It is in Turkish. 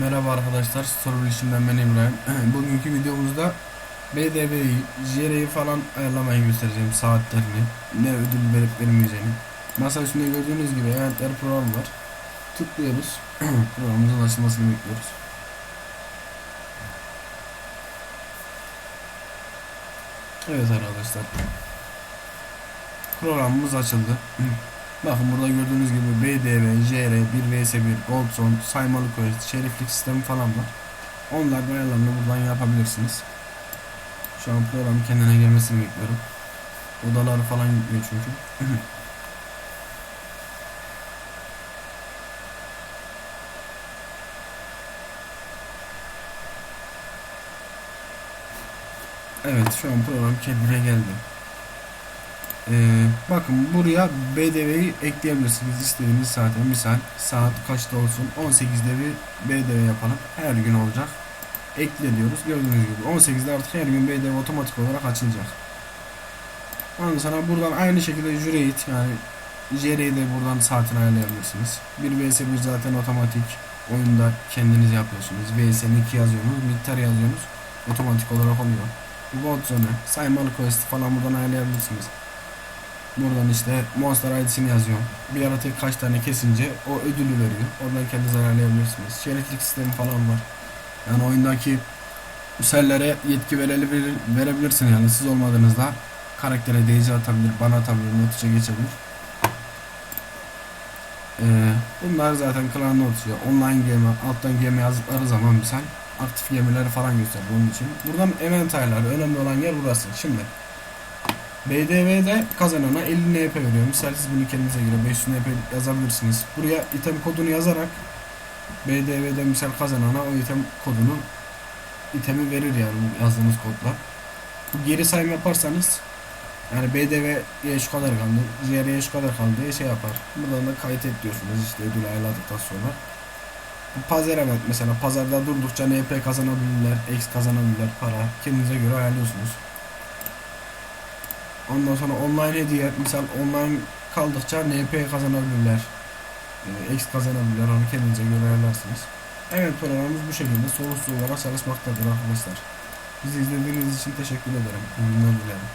Merhaba arkadaşlar, Soru Bilişim'den ben İbrahim. Bugünkü videomuzda BDV'yi, JR'yi falan ayarlamayı göstereceğim saatlerini, ne ödül verip vermeyeceğini. Masa üstünde gördüğünüz gibi eventler program var. Tıklıyoruz, programımızın açılmasını bekliyoruz. Evet arkadaşlar, programımız açıldı. Bakın burada gördüğünüz gibi BDV, JR, 1 vs 1, Gold Zone, saymalı quest, şeriflik sistemi falan var. Onların ayarlarını buradan yapabilirsiniz. Şu an program kendine gelmesini bekliyorum. Odalar falan gitmiyor çünkü. evet şu an program kendine geldi. Ee, bakın buraya BDV'yi ekleyebilirsiniz istediğiniz saate. Misal saat kaçta olsun 18'de bir BDV yapalım. Her gün olacak. Ekle diyoruz. Gördüğünüz gibi 18'de artık her gün BDV otomatik olarak açılacak. Ondan sonra buradan aynı şekilde Jurate yani JR'yi de buradan saatini ayarlayabilirsiniz. Bir vs 1 zaten otomatik oyunda kendiniz yapıyorsunuz. VS'nin 2 yazıyorsunuz, miktar yazıyorsunuz. Otomatik olarak oluyor. God Zone, saymalı quest falan buradan ayarlayabilirsiniz. Buradan işte Monster ID'sini yazıyor. Bir yaratık kaç tane kesince o ödülü veriyor. Oradan kendiniz ayarlayabilirsiniz. Şereflik sistemi falan var. Yani oyundaki üsellere yetki verebilir, verebilirsin yani siz olmadığınızda karaktere DC atabilir, bana atabilir, notice geçebilir. Ee, bunlar zaten klan notice, online gemi, alttan gemi yazdıkları zaman misal aktif gemileri falan gösterir bunun için. Buradan event ayarları, önemli olan yer burası. Şimdi BDV'de kazanana 50 NP veriyor. Misal siz bunu kendinize göre 500 NP yazabilirsiniz. Buraya item kodunu yazarak BDV'de misal kazanana o item kodunu itemi verir yani yazdığınız kodla. Bu geri sayım yaparsanız yani BDV'ye şu kadar kaldı, JR'ye şu kadar kaldı diye şey yapar. Buradan da kayıt et diyorsunuz işte ödülü ayarladıktan sonra. Pazar evet mesela pazarda durdukça NP kazanabilirler, X kazanabilirler, para kendinize göre ayarlıyorsunuz. Ondan sonra online hediye misal online kaldıkça NP kazanabilirler. E, X kazanabilirler onu kendinize göre. Evet programımız bu şekilde sorunsuz olarak çalışmaktadır arkadaşlar. Bizi izlediğiniz için teşekkür ederim. İyi günler dilerim.